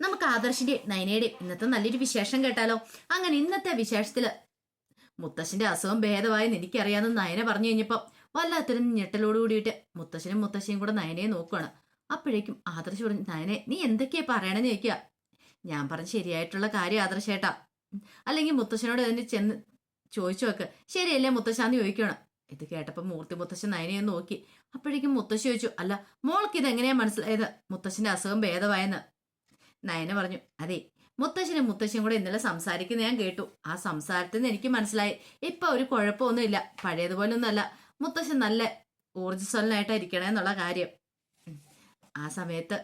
നമുക്ക് ആദർശിന്റെ നയനയുടെ ഇന്നത്തെ നല്ലൊരു വിശേഷം കേട്ടാലോ? അങ്ങനെ ഇന്നത്തെ വിശേഷത്തിൽ മുത്തശ്ശന്റെ അസുഖം ഭേദമായെന്ന് എനിക്കറിയാമെന്ന് നയന പറഞ്ഞു കഴിഞ്ഞപ്പോ വല്ലാത്തൊരു ഞെട്ടലോട് കൂടിയിട്ട് മുത്തശ്ശനും മുത്തശ്ശിയും കൂടെ നയനയെ നോക്കുകയാണ് അപ്പോഴേക്കും ആദർശ് പറഞ്ഞു നയനെ നീ എന്തൊക്കെയാ പറയണെന്ന് ചോദിക്കുക. ഞാൻ പറഞ്ഞ ശരിയായിട്ടുള്ള കാര്യം ആദർശേട്ടാ അല്ലെങ്കിൽ മുത്തശ്ശനോട് തന്നെ ചെന്ന് ചോദിച്ചു വെക്ക് ശരിയല്ലേ മുത്തശ്ശാന്ന് ചോദിക്കണം ഇത് കേട്ടപ്പോൾ മൂർത്തി മുത്തശ്ശൻ നയനയെ നോക്കി. അപ്പോഴേക്കും മുത്തശ്ശി ചോദിച്ചു അല്ല മോൾക്ക് ഇത് എങ്ങനെയാ മനസ്സിലായത്? മുത്തശ്ശന്റെ അസുഖം ഭേദമായെന്ന്. നയന പറഞ്ഞു അതെ മുത്തശ്ശനും മുത്തശ്ശിയും കൂടെ ഇന്നലെ സംസാരിക്കുന്ന ഞാൻ കേട്ടു. ആ സംസാരത്തിൽ നിന്ന് എനിക്ക് മനസ്സിലായി. ഇപ്പൊ ഒരു കുഴപ്പമൊന്നുമില്ല. പഴയതുപോലെ ഒന്നുമല്ല മുത്തശ്ശൻ നല്ല ഊർജസ്വലനായിട്ടായിരിക്കണേ എന്നുള്ള കാര്യം. ആ സമയത്ത്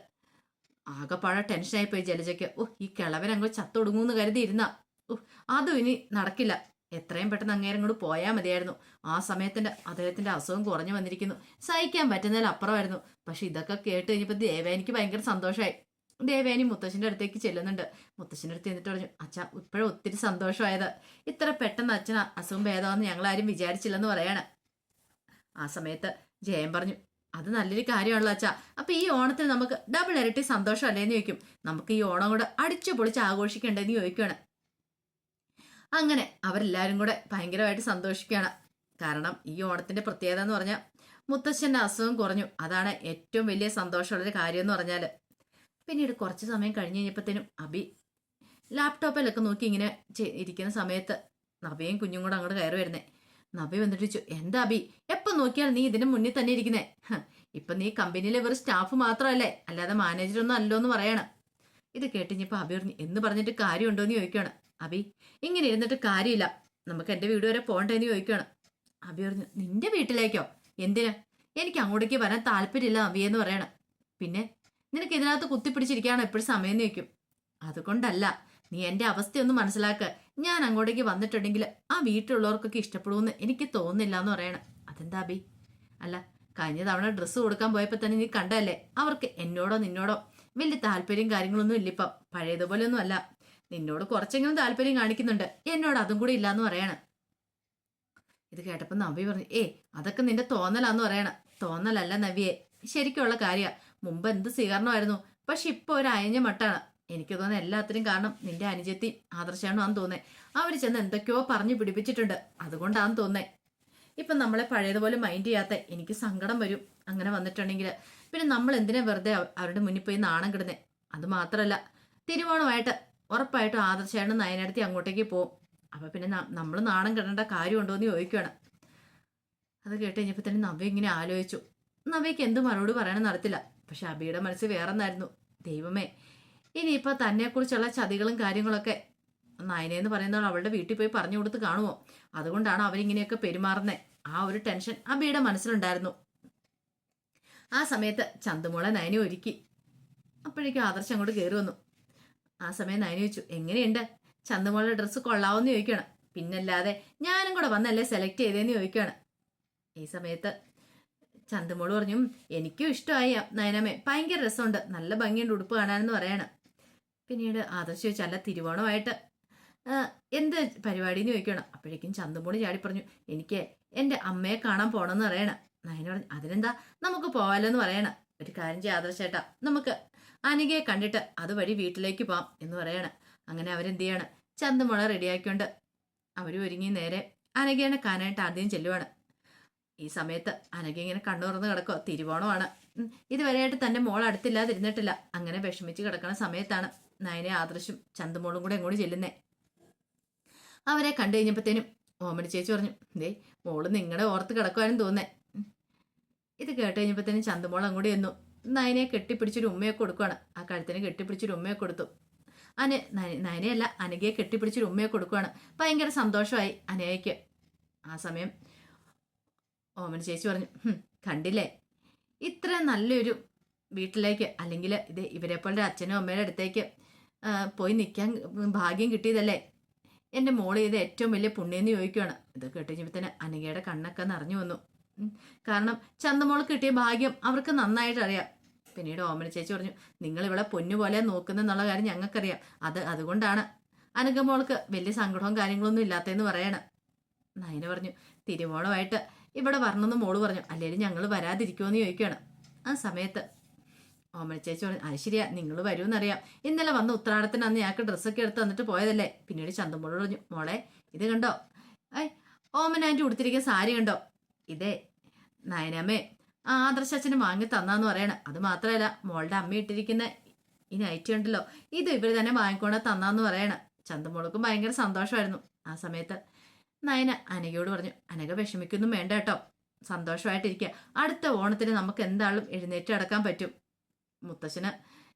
ആകെപ്പാഴ ടെൻഷനായി പോയി ജലജയ്ക്ക്. ഓ ഈ കിളവൻ അങ്ങ് ചത്തൊടുങ്ങൂന്ന് കരുതി ഇരുന്ന. ഓ അതും ഇനി നടക്കില്ല. എത്രയും പെട്ടെന്ന് അങ്ങേരം ഇങ്ങോട്ട് പോയാൽ മതിയായിരുന്നു. ആ സമയത്തിന്റെ അദ്ദേഹത്തിന്റെ അസുഖം കുറഞ്ഞു വന്നിരിക്കുന്നു. സഹിക്കാൻ പറ്റുന്നതിൽ അപ്പുറമായിരുന്നു പക്ഷെ ഇതൊക്കെ കേട്ട് കഴിഞ്ഞപ്പോൾ ദേവ എനിക്ക് ഭയങ്കര സന്തോഷമായി ദേവേനി മുത്തശ്ശന്റെ അടുത്തേക്ക് ചെല്ലുന്നുണ്ട്. മുത്തശ്ശന്റെ അടുത്ത് എന്നിട്ട് പറഞ്ഞു അച്ഛ ഇപ്പോഴും ഒത്തിരി സന്തോഷമായത്. ഇത്ര പെട്ടെന്ന് അച്ഛൻ അസുഖം ഭേദമാണെന്ന് ഞങ്ങൾ ആരും വിചാരിച്ചില്ലെന്ന് പറയാണ്. ആ സമയത്ത് ജയൻ പറഞ്ഞു അത് നല്ലൊരു കാര്യമാണല്ലോ അച്ഛാ. അപ്പൊ ഈ ഓണത്തിന് നമുക്ക് ഡബിൾ ഇരട്ടി സന്തോഷം അല്ലേന്ന് ചോദിക്കും. നമുക്ക് ഈ ഓണം കൂടെ അടിച്ചു പൊളിച്ച് ആഘോഷിക്കേണ്ടതെന്ന് ചോദിക്കുകയാണ് അങ്ങനെ അവരെല്ലാവരും കൂടെ ഭയങ്കരമായിട്ട് സന്തോഷിക്കുകയാണ്. കാരണം ഈ ഓണത്തിന്റെ പ്രത്യേകത എന്ന് പറഞ്ഞാൽ മുത്തശ്ശന്റെ അസുഖം കുറഞ്ഞു. അതാണ് ഏറ്റവും വലിയ സന്തോഷമുള്ളൊരു കാര്യം എന്ന് പറഞ്ഞാൽ പിന്നീട് കുറച്ച് സമയം കഴിഞ്ഞ് കഴിഞ്ഞപ്പോഴത്തേനും അബി ലാപ്ടോപ്പിലൊക്കെ നോക്കി ഇങ്ങനെ ഇരിക്കുന്ന സമയത്ത് നബിയും കുഞ്ഞും കൂടെ അങ്ങോട്ട് കയറി വരുന്നേ. നബി വന്നിട്ട് ചോദിച്ചു എന്താ അബി? എപ്പം നോക്കിയാൽ നീ ഇതിന് മുന്നിൽ തന്നെ ഇരിക്കുന്നേ? ഇപ്പം നീ കമ്പനിയിലെ വെറും സ്റ്റാഫ് മാത്രമല്ലേ? അല്ലാതെ മാനേജറൊന്നും അല്ലോ എന്ന് പറയണം. ഇത് കേട്ടിഞ്ഞപ്പോൾ അബി പറഞ്ഞു എന്ന് പറഞ്ഞിട്ട് കാര്യമുണ്ടോ എന്ന് ചോദിക്കുകയാണ് അബി ഇങ്ങനെ ഇരുന്നിട്ട് കാര്യമില്ല. നമുക്ക് എന്റെ വീട് വരെ പോകണ്ടേന്ന് ചോദിക്കുകയാണ് അബി പറഞ്ഞു നിന്റെ വീട്ടിലേക്കോ? എന്തിനാ? എനിക്ക് അങ്ങോട്ടേക്ക് വരാൻ താല്പര്യമില്ല എന്ന് പറയണം. പിന്നെ നിനക്ക് ഇതിനകത്ത് കുത്തിപ്പിടിച്ചിരിക്കുകയാണ് എപ്പോഴും സമയം നീക്കും അതുകൊണ്ടല്ല നീ എന്റെ അവസ്ഥയൊന്ന് മനസ്സിലാക്ക. ഞാൻ അങ്ങോട്ടേക്ക് വന്നിട്ടുണ്ടെങ്കിൽ ആ വീട്ടിലുള്ളവർക്കൊക്കെ ഇഷ്ടപ്പെടുമെന്ന് എനിക്ക് തോന്നുന്നില്ല എന്ന് പറയണം. അതെന്താ ബി? അല്ല കഴിഞ്ഞ തവണ ഡ്രസ്സ് കൊടുക്കാൻ പോയപ്പോൾ തന്നെ നീ കണ്ടല്ലേ അവർക്ക് എന്നോടോ നിന്നോടോ വലിയ താല്പര്യം കാര്യങ്ങളൊന്നും ഇല്ലിപ്പം. പഴയതുപോലെയൊന്നും അല്ല. നിന്നോട് കുറച്ചെങ്കിലും താല്പര്യം കാണിക്കുന്നുണ്ട്. എന്നോട് അതും കൂടി ഇല്ലാന്ന് പറയണം. ഇത് കേട്ടപ്പോൾ നവി പറഞ്ഞു ഏ അതൊക്കെ നിന്റെ തോന്നലാന്ന് പറയണം. തോന്നലല്ല നവിയെ. ശരിക്കുള്ള കാര്യ. മുമ്പ് എന്ത് സ്വീകരണമായിരുന്നു? പക്ഷെ ഇപ്പൊ ഒരു അയഞ്ഞ മട്ടാണ്. എനിക്ക് തോന്നുന്നത് എല്ലാത്തിനും കാരണം നിന്റെ അനുജത്തി ആദർശാണെന്ന് തോന്നേ. അവർ ചെന്ന് എന്തൊക്കെയോ പറഞ്ഞു പിടിപ്പിച്ചിട്ടുണ്ട്. അതുകൊണ്ടാന്ന് തോന്നേ. ഇപ്പം നമ്മളെ പഴയതുപോലെ മൈൻഡ് ചെയ്യാത്ത എനിക്ക് സങ്കടം വരും. അങ്ങനെ വന്നിട്ടുണ്ടെങ്കിൽ പിന്നെ നമ്മൾ എന്തിനാ വെറുതെ അവരുടെ മുന്നിൽ പോയി നാണം കിടന്നേ? അത് മാത്രമല്ല തിരുവോണമായിട്ട് ഉറപ്പായിട്ടും ആദർശാണ് നയനടുത്തി അങ്ങോട്ടേക്ക് പോകും അപ്പൊ പിന്നെ നമ്മൾ നാണം കിടേണ്ട കാര്യമുണ്ടോ എന്ന് ചോദിക്കുകയാണ് അത് കേട്ട് കഴിഞ്ഞപ്പോൾ തന്നെ നവ്യ ഇങ്ങനെ ആലോചിച്ചു. നവ്യക്ക് എന്ത് മറുപടി പറയണം നടത്തില്ല പക്ഷെ അബിയുടെ മനസ്സിൽ വേറെ ഒന്നായിരുന്നു ദൈവമേ ഇനിയിപ്പോൾ തന്നെക്കുറിച്ചുള്ള ചതികളും കാര്യങ്ങളൊക്കെ നയനെന്ന് പറയുന്നവൾ അവളുടെ വീട്ടിൽ പോയി പറഞ്ഞു കൊടുത്ത് കാണുമോ? അതുകൊണ്ടാണ് അവരിങ്ങനെയൊക്കെ പെരുമാറുന്നത് ആ ഒരു ടെൻഷൻ അബിയുടെ മനസ്സിലുണ്ടായിരുന്നു. ആ സമയത്ത് ചന്തുമോളെ നയനെ ഒരുക്കി. അപ്പോഴേക്കും ആദർശം അങ്ങോട്ട് കയറി വന്നു. ആ സമയം നയനി ചോദിച്ചു എങ്ങനെയുണ്ട്? ചന്തുമോളുടെ ഡ്രസ്സ് കൊള്ളാവെന്ന് ചോദിക്കുകയാണ്. പിന്നല്ലാതെ ഞാനും കൂടെ വന്നല്ലേ സെലക്ട് ചെയ്തേന്ന് ചോദിക്കുകയാണ്. ഈ സമയത്ത് ചന്തുമോൾ പറഞ്ഞു എനിക്കും ഇഷ്ടമായി നയനമ്മേ ഭയങ്കര രസമുണ്ട്. നല്ല ഭംഗിയുണ്ട് ഉടുപ്പ് കാണാനെന്ന് പറയണം. പിന്നീട് ആദർശ് ചോദിച്ചു അല്ല തിരുവോണമായിട്ട് എന്ത് പരിപാടി എന്ന് ചോദിക്കണം അപ്പോഴേക്കും ചന്തമോൾ ചാടി പറഞ്ഞു എനിക്ക് എന്റെ അമ്മയെ കാണാൻ പോകണമെന്ന് പറയണം. നയന പറഞ്ഞു അതിനെന്താ? നമുക്ക് പോവാലെന്ന് പറയണം. ഒരു കാര്യം ചെയ്യാം ആദർശേട്ടാ നമുക്ക് അനികയെ കണ്ടിട്ട് അതുവഴി വീട്ടിലേക്ക് പോവാം എന്ന് പറയണം. അങ്ങനെ അവരെന്ത് ചെയ്യാണ്? ചന്തുമുള റെഡിയാക്കിക്കൊണ്ട് അവർ ഒരുങ്ങി നേരെ അനഘേനെ കാണാനായിട്ട് ആദ്യം ചെല്ലുവാണ്. ഈ സമയത്ത് അനഘ ഇങ്ങനെ കണ്ണു തുറന്ന് കിടക്കുക തിരുവോണമാണ് ഇതുവരെയായിട്ട് തന്റെ മോൾ അടുത്തില്ലാതിരുന്നിട്ടില്ല. അങ്ങനെ വിഷമിച്ച് കിടക്കുന്ന സമയത്താണ് നയനെ ആദർശും ചന്തമോളും കൂടെ എങ്ങോട്ട് ചെല്ലുന്നേ? അവരെ കണ്ടു കഴിഞ്ഞപ്പോഴത്തേനും ഓമന ചേച്ചി പറഞ്ഞു ദേ മോൾ നിങ്ങളുടെ ഓർത്ത് കിടക്കുവാനും തോന്നേ ഇത് കേട്ട് കഴിഞ്ഞപ്പോഴത്തേനും ചന്തുമോൾ അങ്ങോട്ട് ചെന്നു. നയനെ കെട്ടിപ്പിടിച്ചൊരു ഉമ്മയൊക്കെ കൊടുക്കുകയാണ് ആ കഴുത്തിന് കെട്ടിപ്പിടിച്ചൊരു ഉമ്മയൊക്കെ കൊടുത്തു. അന നയ- നയനയല്ല അനഘയെ കെട്ടിപ്പിടിച്ചൊരു ഉമ്മയൊക്കെ കൊടുക്കുകയാണ് ഭയങ്കര സന്തോഷമായി അനയ്ക്ക് ആ സമയം ഓമന ചേച്ചി പറഞ്ഞു കണ്ടില്ലേ? ഇത്ര നല്ലൊരു വീട്ടിലേക്ക് അല്ലെങ്കിൽ ഇത് ഇവരെ പോലെ അച്ഛനും അമ്മയുടെ അടുത്തേക്ക് പോയി നിൽക്കാൻ ഭാഗ്യം കിട്ടിയതല്ലേ? എന്റെ മോൾ ഇത് ഏറ്റവും വലിയ പുണ്യെന്ന് ചോദിക്കുകയാണ് ഇത് കേട്ടുകഴിഞ്ഞപ്പോൾ തന്നെ അനഘയുടെ കണ്ണൊക്കെ നിറഞ്ഞു വന്നു. കാരണം ചന്തമോൾ കിട്ടിയ ഭാഗ്യം അവർക്ക് നന്നായിട്ട് അറിയാം. പിന്നീട് ഓമന ചേച്ചി പറഞ്ഞു നിങ്ങൾ ഇവിടെ പൊന്നു പോലെ നോക്കുന്നെന്നുള്ള കാര്യം ഞങ്ങൾക്കറിയാം. അത് അതുകൊണ്ടാണ് അനഘമോൾക്ക് വലിയ സങ്കടവും കാര്യങ്ങളൊന്നും ഇല്ലാത്തതെന്ന് പറയണം. നയന പറഞ്ഞു തിരുവോണമായിട്ട് ഇവിടെ വരണമെന്ന് മോൾ പറഞ്ഞു. അല്ലെങ്കിൽ ഞങ്ങൾ വരാതിരിക്കുമെന്ന് ചോദിക്കുകയാണ്. ആ സമയത്ത് ഓമന ചേച്ചി പറഞ്ഞു അത് ശരിയാ നിങ്ങൾ വരുമെന്നറിയാം ഇന്നലെ വന്ന ഉത്രാടത്തിന് അന്ന് ഞങ്ങൾക്ക് ഡ്രസ്സൊക്കെ എടുത്ത് തന്നിട്ട് പോയതല്ലേ? പിന്നീട് ചന്തമ്പോട് പറഞ്ഞു മോളെ ഇത് കണ്ടോ? ഐ ഓമന ആന്റി ഉടുത്തിരിക്കുന്ന സാരി കണ്ടോ? ഇതേ നയനമ്മേ ആ ആദർശ അച്ഛന് വാങ്ങി തന്നാന്ന് പറയണ. അത് മാത്രമല്ല മോളുടെ അമ്മ ഇട്ടിരിക്കുന്ന ഈ നൈറ്റ് ഉണ്ടല്ലോ ഇത് ഇവർ തന്നെ വാങ്ങിക്കൊണ്ട് തന്നാന്ന് പറയണ. ചന്തമോൾക്കും ഭയങ്കര സന്തോഷമായിരുന്നു. ആ സമയത്ത് നയന അനഘയോട് പറഞ്ഞു അനഘ വിഷമിക്കൊന്നും വേണ്ട കേട്ടോ. സന്തോഷമായിട്ടിരിക്കുക അടുത്ത ഓണത്തിന് നമുക്ക് എന്താളും എഴുന്നേറ്റ് അടക്കാൻ പറ്റും. മുത്തശ്ശന്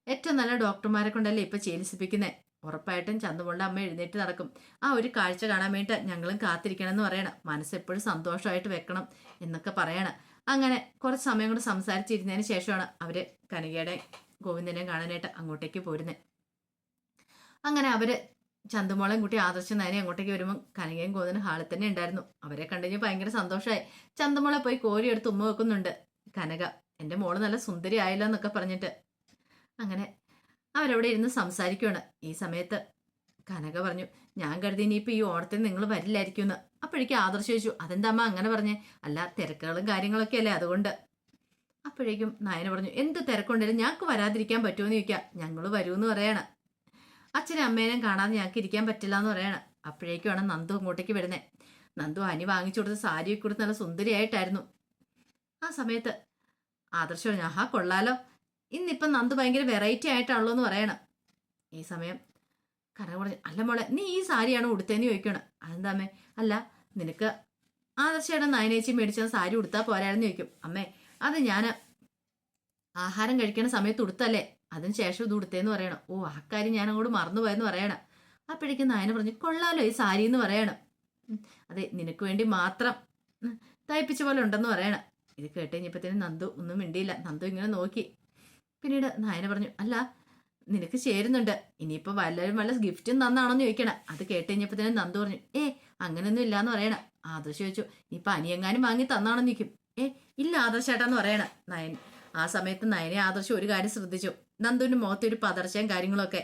ഏറ്റവും നല്ല ഡോക്ടർമാരെ കൊണ്ടല്ലേ ഇപ്പൊ ചികിത്സിപ്പിക്കുന്നേ? ഉറപ്പായിട്ടും ചന്തമുള്ള അമ്മ എഴുന്നേറ്റ് നടക്കും. ആ ഒരു കാഴ്ച കാണാൻ വേണ്ടി ഞങ്ങളും കാത്തിരിക്കണം എന്ന് പറയണം. മനസ്സെപ്പോഴും സന്തോഷമായിട്ട് വെക്കണം എന്നൊക്കെ പറയണം. അങ്ങനെ കുറച്ച് സമയം കൂടെ സംസാരിച്ചിരുന്നതിന് ശേഷമാണ് അവർ കനികയുടെ ഗോവിന്ദനെ കാണാനായിട്ട് അങ്ങോട്ടേക്ക് പോരുന്നത് അങ്ങനെ അവർ ചന്തുമോളെയും കുട്ടി ആദർശം നേരെ അങ്ങോട്ടേക്ക് വരുമ്പോൾ കനകയും കോതനും ഹാളിൽ തന്നെ ഉണ്ടായിരുന്നു. അവരെ കണ്ടുകഴിഞ്ഞാൽ ഭയങ്കര സന്തോഷമായി. ചന്തുമോളെ പോയി കോരി എടുത്ത് ഉമ്മ വെക്കുന്നുണ്ട്. കനക എന്റെ മോൾ നല്ല സുന്ദരി ആയല്ലോ എന്നൊക്കെ പറഞ്ഞിട്ട് അങ്ങനെ അവരവിടെ ഇരുന്ന് സംസാരിക്കുവാണ്. ഈ സമയത്ത് കനക പറഞ്ഞു ഞാൻ കരുതി ഇനിയിപ്പോൾ ഈ ഓണത്തിന് നിങ്ങൾ വരില്ലായിരിക്കും എന്ന് അപ്പോഴേക്കും ആദർശം ചോദിച്ചു അതെന്താ അമ്മ അങ്ങനെ പറഞ്ഞേ? അല്ല തിരക്കുകളും കാര്യങ്ങളൊക്കെ അല്ലേ അതുകൊണ്ട്? അപ്പോഴേക്കും നായന പറഞ്ഞു എന്ത് തിരക്കുണ്ടെങ്കിലും ഞങ്ങൾക്ക് വരാതിരിക്കാൻ പറ്റുമോ എന്ന് ചോദിക്കാം. ഞങ്ങൾ എന്ന് പറയാണ്. അച്ഛനും അമ്മേനെയും കാണാതെ ഞങ്ങൾക്ക് ഇരിക്കാൻ പറ്റില്ല എന്ന് പറയണം. അപ്പോഴേക്കുമാണ് നന്ദു അങ്ങോട്ടേക്ക് വരുന്നത് നന്ദു അനി വാങ്ങിച്ചു കൊടുത്ത സാരിയൊക്കെ കൊടുത്ത് നല്ല സുന്ദരിയായിട്ടായിരുന്നു. ആ സമയത്ത് ആദർശ് പറഞ്ഞു ആഹാ കൊള്ളാലോ. ഇന്നിപ്പം നന്ദു ഭയങ്കര വെറൈറ്റി ആയിട്ടാണല്ലോ എന്ന് പറയണം. ഈ സമയം കനക പറഞ്ഞു അല്ല മോളെ നീ ഈ സാരിയാണ് ഉടുത്തേന്ന് ചോദിക്കണം അതെന്താമ്മേ അല്ല നിനക്ക് ആദർശയുടെ നായനേച്ചി മേടിച്ച സാരി ഉടുത്താൽ പോരായിരുന്നു ചോദിക്കും. അമ്മേ അത് ഞാൻ ആഹാരം കഴിക്കുന്ന സമയത്ത് ഉടുത്തല്ലേ? അതിന് ശേഷം ഇത് ഉടുത്തേന്ന് പറയണം. ഓ ആ കാര്യം ഞാൻ അങ്ങോട്ട് മറന്നുപോയെന്ന് പറയണം. അപ്പോഴേക്കും നായന പറഞ്ഞു കൊള്ളാലോ ഈ സാരി എന്ന് പറയണം. അതെ നിനക്ക് വേണ്ടി മാത്രം തയ്പ്പിച്ച പോലെ ഉണ്ടെന്ന് പറയണം. ഇത് കേട്ട് കഴിഞ്ഞപ്പോഴത്തേനും നന്ദു ഒന്നും മിണ്ടിയില്ല. നന്ദു ഇങ്ങനെ നോക്കി. പിന്നീട് നായന പറഞ്ഞു അല്ല നിനക്ക് ചേരുന്നുണ്ട്. ഇനിയിപ്പോൾ വല്ലവരും വല്ല ഗിഫ്റ്റും തന്നാണോന്ന് ചോദിക്കണം. അത് കേട്ട് കഴിഞ്ഞപ്പോഴത്തേനും നന്ദു പറഞ്ഞു ഏ അങ്ങനെയൊന്നും ഇല്ലാന്ന് പറയണം. ആദർശ് ചോദിച്ചു ഇനിയിപ്പോൾ അനിയങ്ങാനും വാങ്ങി തന്നാണെന്ന് ചോദിക്കും. ഏ ഇല്ല ആദർശേട്ടാന്ന് പറയണം. നയൻ ആ സമയത്ത് നയനെ ആദർശം ഒരു കാര്യം ശ്രദ്ധിച്ചു. നന്ദുവിന്റെ മുഖത്തെ ഒരു പതർച്ചയും കാര്യങ്ങളൊക്കെ.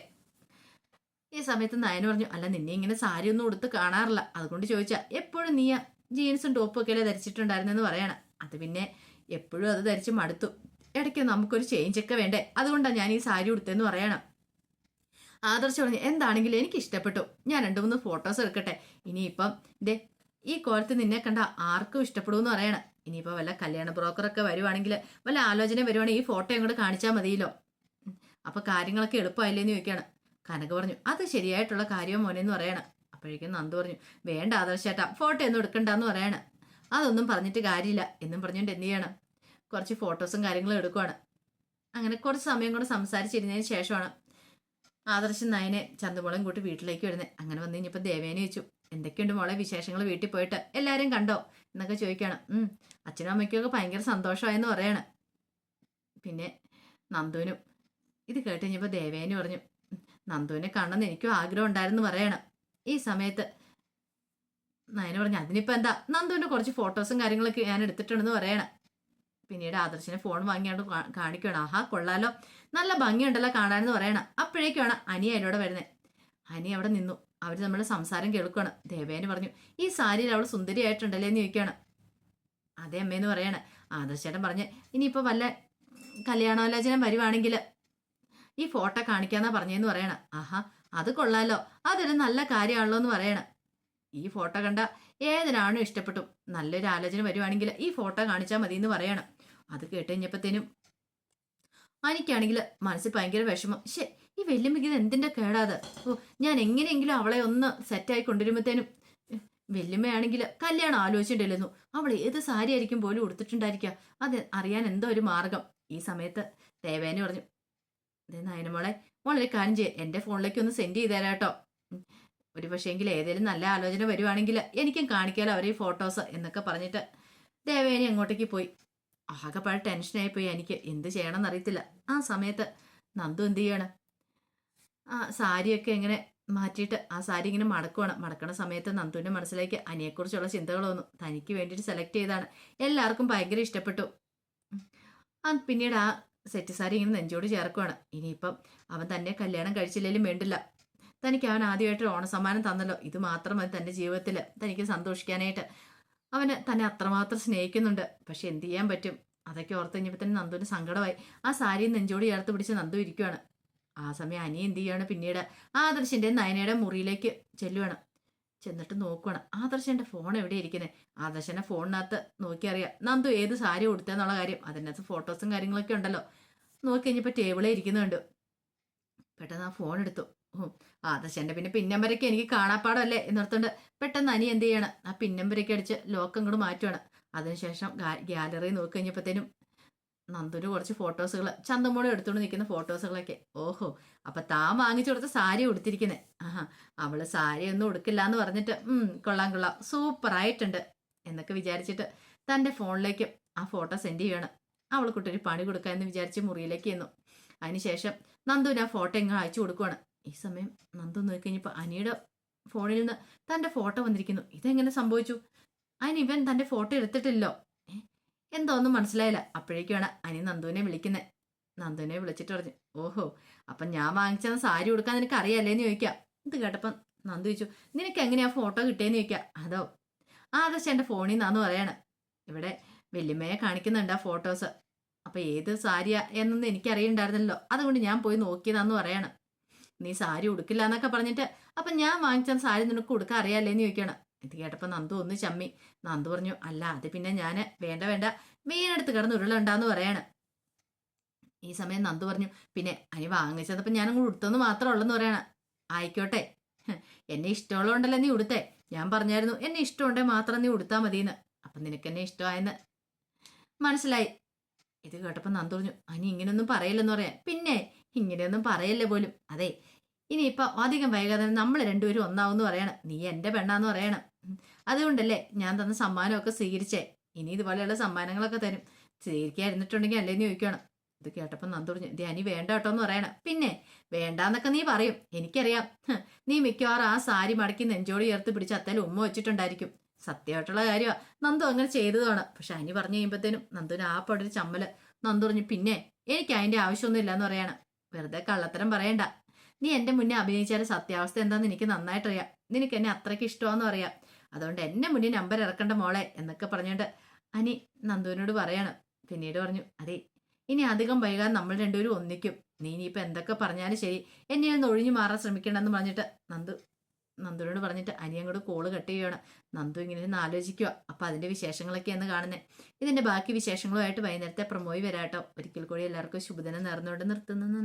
ഈ സമയത്ത് നയന പറഞ്ഞു അല്ല നിന്നെ ഇങ്ങനെ സാരി ഒന്നും ഉടുത്ത് കാണാറില്ല. അതുകൊണ്ട് ചോദിച്ചാ എപ്പോഴും നീ ജീൻസും ടോപ്പും ഒക്കെ അല്ലേ ധരിച്ചിട്ടുണ്ടായിരുന്നെന്ന് പറയണം. അത് പിന്നെ എപ്പോഴും അത് ധരിച്ച് മടുത്തു. ഇടയ്ക്ക് നമുക്കൊരു ചേഞ്ച് ഒക്കെ വേണ്ടേ? അതുകൊണ്ടാണ് ഞാൻ ഈ സാരി ഉടുത്തെന്ന് പറയണം. ആദർശ് പറഞ്ഞു എന്താണെങ്കിലും എനിക്ക് ഇഷ്ടപ്പെട്ടു. ഞാൻ രണ്ടു മൂന്ന് ഫോട്ടോസ് എടുക്കട്ടെ. ഇനിയിപ്പം ദേ ഈ കോലത്ത് നിന്നെ കണ്ട ആർക്കും ഇഷ്ടപ്പെടുമെന്ന് പറയണം. ഇനിയിപ്പോൾ വല്ല കല്യാണ ബ്രോക്കറൊക്കെ വരുവാണെങ്കിൽ വല്ല ആലോചന വരുവാണെങ്കിൽ ഈ ഫോട്ടോ അങ്ങോട്ട് കാണിച്ചാൽ മതിയല്ലോ? അപ്പോൾ കാര്യങ്ങളൊക്കെ എളുപ്പമായില്ലേന്ന് ചോദിക്കുകയാണ് കനക പറഞ്ഞു അത് ശരിയായിട്ടുള്ള കാര്യം മോനെന്ന് പറയണം. അപ്പോഴേക്കും നന്ദു പറഞ്ഞു വേണ്ട ആദർശേട്ടാ ഫോട്ടോ ഒന്നും എടുക്കണ്ടെന്ന് പറയണം. അതൊന്നും പറഞ്ഞിട്ട് കാര്യമില്ല. എന്നും പറഞ്ഞുകൊണ്ട് എന്ത് ചെയ്യണം? കുറച്ച് ഫോട്ടോസും കാര്യങ്ങളും എടുക്കുവാണ്. അങ്ങനെ കുറച്ച് സമയം കൂടെ സംസാരിച്ചിരുന്നതിന് ശേഷമാണ് ആദർശൻ നയനെ ചന്തുമോളയും കൂട്ടി വീട്ടിലേക്ക് വരുന്നത്. അങ്ങനെ വന്നു കഴിഞ്ഞപ്പോൾ ദേവേനെ ചോദിച്ചു എന്തൊക്കെയുണ്ട് മോളെ വിശേഷങ്ങൾ വീട്ടിൽ പോയിട്ട്? എല്ലാവരും കണ്ടോ? എന്നൊക്കെ ചോദിക്കണം. അച്ഛനും അമ്മയ്ക്കൊക്കെ ഭയങ്കര സന്തോഷമായെന്ന് പറയണം. പിന്നെ നന്ദുവിനും ഇത് കേട്ട് കഴിഞ്ഞപ്പോൾ ദേവേനു പറഞ്ഞു "ഉം, നന്ദുവിനെ കാണണമെന്ന് എനിക്കും ആഗ്രഹം ഉണ്ടായിരുന്നു പറയണം. ഈ സമയത്ത് നയന പറഞ്ഞു അതിനിപ്പോൾ എന്താ? നന്ദുവിന്റെ കുറച്ച് ഫോട്ടോസും കാര്യങ്ങളൊക്കെ ഞാൻ എടുത്തിട്ടുണ്ടെന്ന് പറയണം. പിന്നീട് ആദർശിനെ ഫോൺ വാങ്ങിയാണ്ട് കാണിക്കണം ആഹാ കൊള്ളാലോ. നല്ല ഭംഗിയുണ്ടല്ലോ കാണാനെന്ന് പറയണം. അപ്പോഴേക്കാണ് അനി അതിലൂടെ വരുന്നത് അനി അവിടെ നിന്നു. അവർ നമ്മുടെ സംസാരം കേൾക്കുകയാണ് ദേവേന് പറഞ്ഞു ഈ സാരിയിൽ അവൾ സുന്ദരിയായിട്ടുണ്ടല്ലേ? എന്ന് ചോദിക്കുകയാണ് അതെ അമ്മയെന്ന് പറയാണ്. ആദർശേട്ടൻ പറഞ്ഞ് ഇനിയിപ്പോൾ വല്ല കല്യാണാലോചന വരുവാണെങ്കിൽ ഈ ഫോട്ടോ കാണിക്കാന്നാ പറഞ്ഞതെന്ന് പറയണം. ആഹാ അത് കൊള്ളാലോ. അതൊരു നല്ല കാര്യമാണല്ലോ എന്ന് പറയണം. ഈ ഫോട്ടോ കണ്ട ഏതിനാണോ ഇഷ്ടപ്പെട്ടു. നല്ലൊരു ആലോചന വരുവാണെങ്കിൽ ഈ ഫോട്ടോ കാണിച്ചാൽ മതി എന്ന് പറയണം. അത് കേട്ട് കഴിഞ്ഞപ്പോഴത്തേനും എനിക്കാണെങ്കിൽ മനസ്സിൽ ഭയങ്കര വിഷമം. ശേ ഈ വെല്ലുമ്പിക്ക് എന്തിന്റെ കേടാത് ഓ ഞാൻ എങ്ങനെയെങ്കിലും അവളെ ഒന്ന് സെറ്റായി കൊണ്ടുവരുമ്പോഴത്തേനും വെല്ലുമ്മയാണെങ്കിൽ കല്യാണം ആലോചിച്ചിട്ടില്ലെന്നു. അവൾ ഏത് സാരി ആയിരിക്കും പോലും ഉടുത്തിട്ടുണ്ടായിരിക്കുക അത് അറിയാൻ എന്തോ ഒരു മാർഗം. ഈ സമയത്ത് ദേവേനെ പറഞ്ഞു ഇതേ നായനമോളെ മോളൊരു കാര്യം ചെയ്യ്. എന്റെ ഫോണിലേക്ക് ഒന്ന് സെൻഡ് ചെയ്തു തരാം കേട്ടോ ഒരു പക്ഷേങ്കിൽ ഏതെങ്കിലും നല്ല ആലോചന വരുവാണെങ്കിൽ എനിക്കും കാണിക്കാലോ അവരെ ഫോട്ടോസ് എന്നൊക്കെ പറഞ്ഞിട്ട് ദേവേനെ അങ്ങോട്ടേക്ക് പോയി. ആകെപ്പാട് ടെൻഷനായിപ്പോയി എനിക്ക് എന്ത് ചെയ്യണമെന്ന് അറിയത്തില്ല ആ സമയത്ത് നന്ദു എന്ത് ചെയ്യാണ്? ആ സാരിയൊക്കെ എങ്ങനെ മാറ്റിയിട്ട് ആ സാരി ഇങ്ങനെ മടക്കുവാണ്. മടക്കണ സമയത്ത് നന്ദുവിന്റെ മനസ്സിലേക്ക് അനിയെക്കുറിച്ചുള്ള ചിന്തകൾ വന്നു. തനിക്ക് വേണ്ടിയിട്ട് സെലക്ട് ചെയ്താണ് എല്ലാവർക്കും ഭയങ്കര ഇഷ്ടപ്പെട്ടു. ആ പിന്നീട് ആ സെറ്റ് സാരി ഇങ്ങനെ നെഞ്ചോട് ചേർക്കുവാണ്. ഇനിയിപ്പം അവൻ തന്നെ കല്യാണം കഴിച്ചില്ലെങ്കിലും വേണ്ടില്ല. തനിക്ക് അവൻ ആദ്യമായിട്ട് ഓണസമ്മാനം തന്നല്ലോ. ഇത് മാത്രം മതി തന്റെ ജീവിതത്തിൽ. തനിക്ക് സന്തോഷിക്കാനായിട്ട്. അവന് തന്നെ അത്രമാത്രം സ്നേഹിക്കുന്നുണ്ട്. പക്ഷെ എന്ത് ചെയ്യാൻ പറ്റും? അതൊക്കെ ഓർത്ത് കഴിഞ്ഞപ്പോൾ തന്നെ നന്ദുവിന് സങ്കടമായി. ആ സാരി നെഞ്ചോടി ചേർത്ത് പിടിച്ച് നന്ദു ഇരിക്കുകയാണ് ആ സമയം അനി എന്ത് ചെയ്യാണ് പിന്നീട്? ആദർശിന്റെ നയനയുടെ മുറിയിലേക്ക് ചെല്ലുവാണ്. ചെന്നിട്ട് നോക്കുവാണ്. ആദർശന്റെ ഫോൺ എവിടെ ഇരിക്കുന്നത് ആദർശന്റെ ഫോണിനകത്ത് നോക്കിയറിയാം. നന്ദു ഏത് സാരി കൊടുത്തെന്നുള്ള കാര്യം. അതിനകത്ത് ഫോട്ടോസും കാര്യങ്ങളൊക്കെ ഉണ്ടല്ലോ. നോക്കി കഴിഞ്ഞപ്പോൾ ടേബിളേ ഇരിക്കുന്നുണ്ട്. പെട്ടെന്ന് ആ ഫോൺ എടുത്തു. ഓ ആദർശന്റെ പിന്നെ പിന്നമ്പരയ്ക്ക് എനിക്ക് കാണാപ്പാടല്ലേ എന്നോർത്തുകൊണ്ട് പെട്ടെന്ന് അനി എന്ത് ചെയ്യണം? ആ പിന്നമ്പരയ്ക്ക് അടിച്ച് ലോക്കം ഇങ്ങോട്ട് മാറ്റുവാണ്. അതിനുശേഷം ഗാലറി നോക്കി കഴിഞ്ഞപ്പോഴത്തേനും നന്ദുന് കുറച്ച് ഫോട്ടോസുകൾ ചന്തമോടെ എടുത്തുകൊണ്ട് നിൽക്കുന്ന ഫോട്ടോസുകളൊക്കെ. ഓഹോ അപ്പൊ താൻ വാങ്ങിച്ചു കൊടുത്ത സാരി ഉടുത്തിരിക്കുന്നേ. ആഹാ അവൾ സാരി ഒന്നും ഉടുക്കില്ല എന്ന് പറഞ്ഞിട്ട് കൊള്ളാം കൊള്ളാം സൂപ്പർ ആയിട്ടുണ്ട് എന്നൊക്കെ വിചാരിച്ചിട്ട് തന്റെ ഫോണിലേക്ക് ആ ഫോട്ടോ സെൻഡ് ചെയ്യാണ് അവൾ കുട്ടൊരു പണി കൊടുക്കാമെന്ന് വിചാരിച്ച് മുറിയിലേക്ക് ചെന്നു. അതിനുശേഷം നന്ദുവിന് ആ ഫോട്ടോ ഇങ്ങനെ അയച്ചു കൊടുക്കുവാണ്. ഈ സമയം നന്ദു നോക്കിക്കഴിഞ്ഞപ്പോൾ അനിയുടെ ഫോണിൽ നിന്ന് തന്റെ ഫോട്ടോ വന്നിരിക്കുന്നു. ഇതെങ്ങനെ സംഭവിച്ചു? അതിന് ഇവൻ തന്റെ ഫോട്ടോ എടുത്തിട്ടില്ലോ? എന്തോന്നും മനസ്സിലായില്ല. അപ്പോഴേക്കുമാണ് അനി നന്ദുവിനെ വിളിക്കുന്നത് നന്ദുവിനെ വിളിച്ചിട്ട് പറഞ്ഞു ഓഹോ അപ്പം ഞാൻ വാങ്ങിച്ച സാരി കൊടുക്കാൻ നിനക്ക് അറിയാല്ലേന്ന് ചോദിക്കാം. ഇത് കേട്ടപ്പം നന്ദു ചോദിച്ചു നിനക്ക് എങ്ങനെയാ ഫോട്ടോ കിട്ടിയെന്ന് ചോദിക്കാം. അതോ ആ അതെ എന്റെ ഫോണിൽ നിന്നാന്ന് പറയണം. ഇവിടെ വെല്ലുമയെ കാണിക്കുന്നുണ്ട് ആ ഫോട്ടോസ് അപ്പോൾ ഏത് സാരിയാ എന്നൊന്നും എനിക്കറിയണ്ടായിരുന്നല്ലോ. അതുകൊണ്ട് ഞാൻ പോയി നോക്കിയതാന്ന് പറയാണ്. നീ സാരി ഉടുക്കില്ല എന്നൊക്കെ പറഞ്ഞിട്ട് അപ്പൊ ഞാൻ വാങ്ങിച്ച സാരി നിനക്ക് ഉടുക്കാൻ അറിയാല്ലേന്ന് ചോദിക്കണം ഇത് കേട്ടപ്പോൾ നന്ദു ഒന്ന് ചമ്മി. നന്ദു പറഞ്ഞു അല്ല അത് പിന്നെ ഞാൻ വേണ്ട വേണ്ട. മീനെടുത്ത് കിടന്ന് ഉരുളുണ്ടാന്ന് പറയാണ്. ഈ സമയം നന്ദു പറഞ്ഞു പിന്നെ അനി വാങ്ങിച്ചതപ്പം അങ്ങോട്ട് ഉടുത്തെന്ന് മാത്രമേ ഉള്ളെന്ന് പറയണം. ആയിക്കോട്ടെ. എന്നെ എന്നെ ഇഷ്ടമുള്ളതുകൊണ്ടല്ലേ നീ ഉടുത്തേ? ഞാൻ പറഞ്ഞായിരുന്നു എന്നെ ഇഷ്ടമുണ്ടേ മാത്രം നീ ഉടുത്താ മതിയെന്ന്. അപ്പം നിനക്ക് എന്നെ ഇഷ്ടമായെന്ന്. മനസ്സിലായി. ഇത് കേട്ടപ്പോൾ നന്ദു പറഞ്ഞു അനി ഇങ്ങനെയൊന്നും പറയില്ലെന്ന് പറയാം. പിന്നെ ഇങ്ങനെയൊന്നും പറയല്ലേ പോലും. അതെ ഇനിയിപ്പോൾ അധികം വൈകാതെ നമ്മൾ രണ്ടുപേരും ഒന്നാവെന്ന് പറയണം. നീ എന്റെ പെണ്ണാന്ന് പറയണം. അതുകൊണ്ടല്ലേ ഞാൻ തന്ന സമ്മാനമൊക്കെ സ്വീകരിച്ചേ. ഇനി ഇതുപോലെയുള്ള സമ്മാനങ്ങളൊക്കെ തരും. സ്വീകരിക്കാതിരുന്നിട്ടുണ്ടെങ്കിൽ അല്ലേന്ന് ചോദിക്കണം. ഇത് കേട്ടപ്പോൾ നന്ദു പറഞ്ഞു "ദേ അനി വേണ്ട കേട്ടോ എന്ന് പറയണം. പിന്നെ വേണ്ടാന്നൊക്കെ നീ പറയും. എനിക്കറിയാം. നീ മിക്കവാറും ആ സാരി മടക്കി നെഞ്ചോട് ചേർത്ത് പിടിച്ച് അത്തേൽ ഉമ്മ വെച്ചിട്ടുണ്ടായിരിക്കും. സത്യമായിട്ടുള്ള കാര്യമാണ് നന്ദു അങ്ങനെ ചെയ്തതാണ് പക്ഷെ അനി പറഞ്ഞു കഴിയുമ്പോഴത്തേനും നന്ദുവിന് ആ പടൊരു ചമ്മൽ. നന്ദു പറഞ്ഞു പിന്നെ എനിക്ക് അതിന്റെ ആവശ്യമൊന്നുമില്ല എന്ന് പറയണം. വെറുതെ കള്ളത്തരം പറയണ്ട. നീ എന്റെ മുന്നേ അഭിനയിച്ചാൽ സത്യാവസ്ഥ എന്താന്ന് എനിക്ക് നന്നായിട്ടറിയാം. നിനക്ക് എന്നെ അത്രയ്ക്ക് ഇഷ്ടമാന്ന് അറിയാം. അതുകൊണ്ട് എന്നെ മുന്നിൽ നമ്പർ ഇറക്കണ്ട മോളെ എന്നൊക്കെ പറഞ്ഞുകൊണ്ട് അനി നന്ദുവിനോട് പറയാണ്. പിന്നീട് പറഞ്ഞു അതെ ഇനി അധികം വൈകാതെ നമ്മൾ രണ്ടുപേരും ഒന്നിക്കും. നീ ഇനിയിപ്പോൾ എന്തൊക്കെ പറഞ്ഞാലും ശരി. എന്നെ ഒന്ന് ഒഴിഞ്ഞു മാറാൻ ശ്രമിക്കണമെന്ന് പറഞ്ഞിട്ട് നന്ദു നന്ദുവിനോട് പറഞ്ഞിട്ട് അനി അങ്ങോട്ട് കോൾ കട്ട് ചെയ്യുകയാണ് നന്ദു ഇങ്ങനെ ഇരുന്ന് ആലോചിക്കുക അപ്പം അതിന്റെ വിശേഷങ്ങളൊക്കെയാണ് കാണുന്നത് ഇതിന്റെ ബാക്കി വിശേഷങ്ങളുമായിട്ട് വൈകുന്നേരത്തെ പ്രമോയി വരാട്ടോ. ഒരിക്കൽ കൂടി എല്ലാവർക്കും ശുഭദിനം നേർന്നുകൊണ്ട് നിർത്തുന്നു.